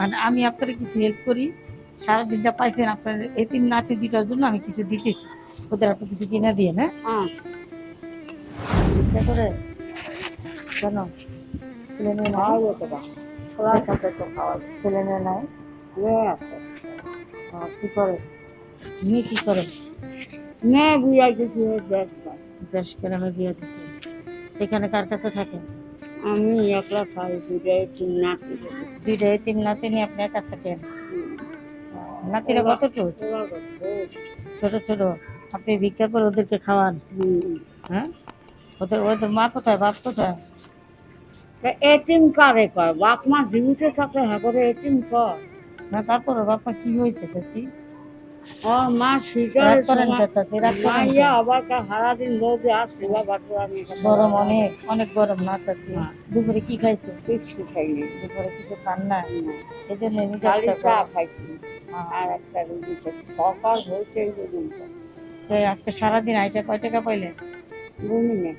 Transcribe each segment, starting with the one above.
আর আমি আপনার কিছু হেল্প করি। সারাদিন যা পাইছেন আপনার এতিম নাতি দুটার জন্য আমি কিছু দিতেছি। ওদের আপনি কিছু কিনে দিয়ে না হ্যাঁ করে কেন? ছেলে মেয়ে নাই? খাওয়াবো তো বা। খোলার কাছে তো খাওয়াবো। ছেলে মেয়ে নাই? মেয়ে আছে। কি করে? মেয়ে কি করে? মেয়ে বিয়ে কিছু দেখবা বেশ গ্রামে বিয়ে দিছে। এখানে কার কাছে থাকেন আমি একলা খাই দুটাই তিন নাতি। দুইটা এতিম নাতি নিয়ে আপনি একা থাকেন আহ, নাতিরা কতটুকু ছোট? ছোট আপনি ভিক্ষা করে ওদেরকে খাওয়ান। হ্যাঁ? ওদের ওদের মা কোথায় বাপ কোথায়? এটিম কারে কয়? বাপ মা জীবিত থাকলে হ্যাঁ করে এটিম কয়। না তারপর বাপ মা কি হয়েছে চাচি? মাইয়া আবার আমি গরম অনেক অনেক গরম না চাচি। দুপুরে কি খাইছে? কিচ্ছু খাইনি। দুপুরে কিছু খান না। এই জন্য চা খাইছি। আর একটা রুটি সকাল হয়েছে এই আজকে সারাদিন আইটা কয় টাকা পাইলেন? না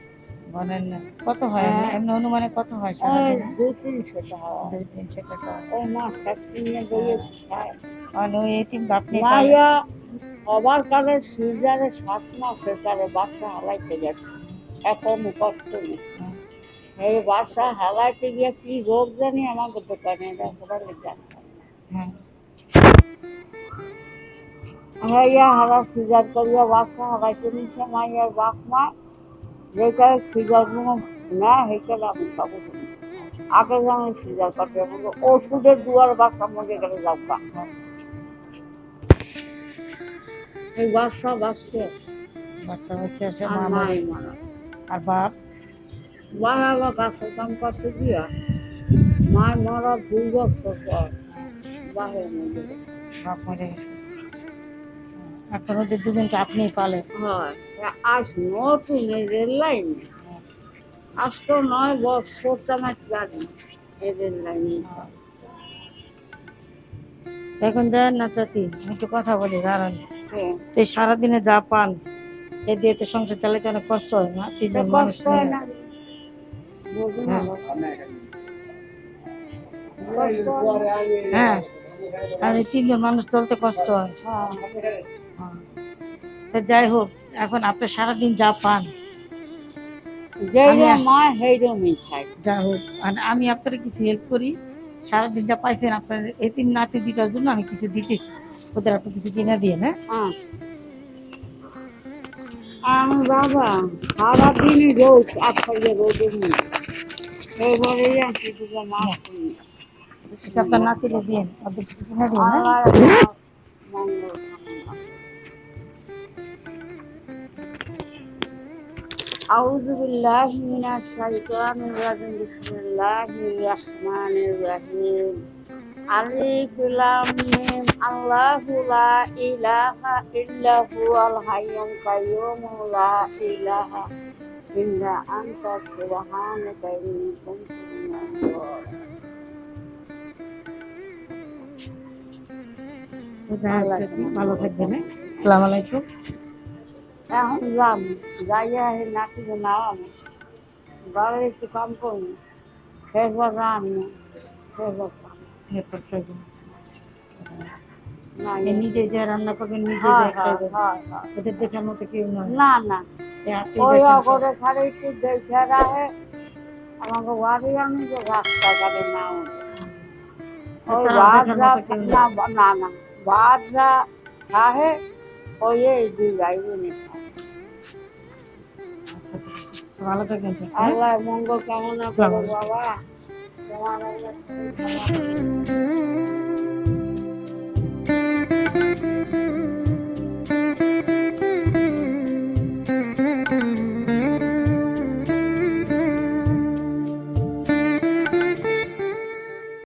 বলেন না কত হয়? হ্যাঁ। এমনি অনুমানে কত হয় দু তিনশো টাকা। তিনশো টাকা। ওই মাছটা কিনে দিয়ে খায়। আর ওই এতিম আপনি মাইয়া আবার কালে সিজারে সাত বাচ্চা হালাইতে গেছে। এখন কষ্ট নেই। এই বাচ্চা হালাইতে গিয়ে কি রোগ জানি আমাকে দোকানে ডাক্তারে জানতাম হ্যাঁ। মাইয়া হারা সিজার করিয়া বাচ্চা হালাইতে নিচ্ছে মাইয়ার বাপ মা। যেটা সিজার না সেইটা আমি না। আগে যেমন সিজার বলল ওষুধের দুয়ার বাচ্চা মরে গেলে এই বাচ্চা বাচ্চা। বাচ্চা বাচ্চা আছে মা আর বাপ? বাবা গাছের কাম করতে গিয়া মায় মরা দুই বছর পর বাহের মধ্যে বাপ মরে গেছে। এখন ওদের দুজনকে আপনি পালেন। হয়। আজ নতুন এই রেল লাইন। আজ তো নয় বছর আমার জানি এই রেল লাইনে। এখন যান না চাচি একটু কথা বলি দাঁড়ান। তো সারাদিনে যা পান এ দিয়ে তো সংসার চালাতে অনেক কষ্ট হয় না? তিনজন মানুষ কষ্ট হয় হয়। হ্যাঁ। আর এই তিনজন মানুষ চলতে কষ্ট হয় হ্যাঁ। হ্যাঁ। তো যাই হোক এখন আপনি সারাদিন যা পান। যেই আমি- মা সেইরমই খাই। যা হোক আর আমি আপনার কিছু হেল্প করি। সারাদিন যা পাইছেন আপনার এতিম নাতি দুটার জন্য আমি কিছু দিতেছি। ওদের আপনি কিছু কিনে দিয়ে না হ্যাঁ। আমি বাবা সারাদিন রোদের এবারে আপনার দিয়ে ওদের কিছু কিনে দিয়ে না أعوذ بالله من الشيطان الرجيم بسم الله الرحمن الرحيم ألف لام ميم الله لا إله إلا هو الحي القيوم لا إله إلا أنت سبحانك إني كنت من الظالمين তো যাই হোক চাচি, ভালো থাকবেন হ্যাঁ? আসসালামু আলাইকুম এখন যাম যাইয়া হে নাকি না আমি বাড়ির একটু কাম করি শেষ বাজা আমি শেষ বাজা এরপর খাইবেন। না আপনি নিজে যা রান্না করবেন নিজে হ্যাঁ, যা হ্যাঁ, খাইবেন হ্যাঁ, হ্যাঁ। ওদের দেখার মতো কেউ নয় না না এই আপনি ওই দেখেন সব। অগরে ছাড়ে একটু দেখে রাখে আমাকে বাড়ি আমি যে রাস্তাঘাটে না উঠে। ওই এছাড়া দেখার বাদরা মতো কেউ নেই। না না না বাদরা খাহে ওই এই দুই ভাই বোনে। ভালো হ্যাঁ? আল্লাহ মঙ্গল কামনা করো বাবা তোমার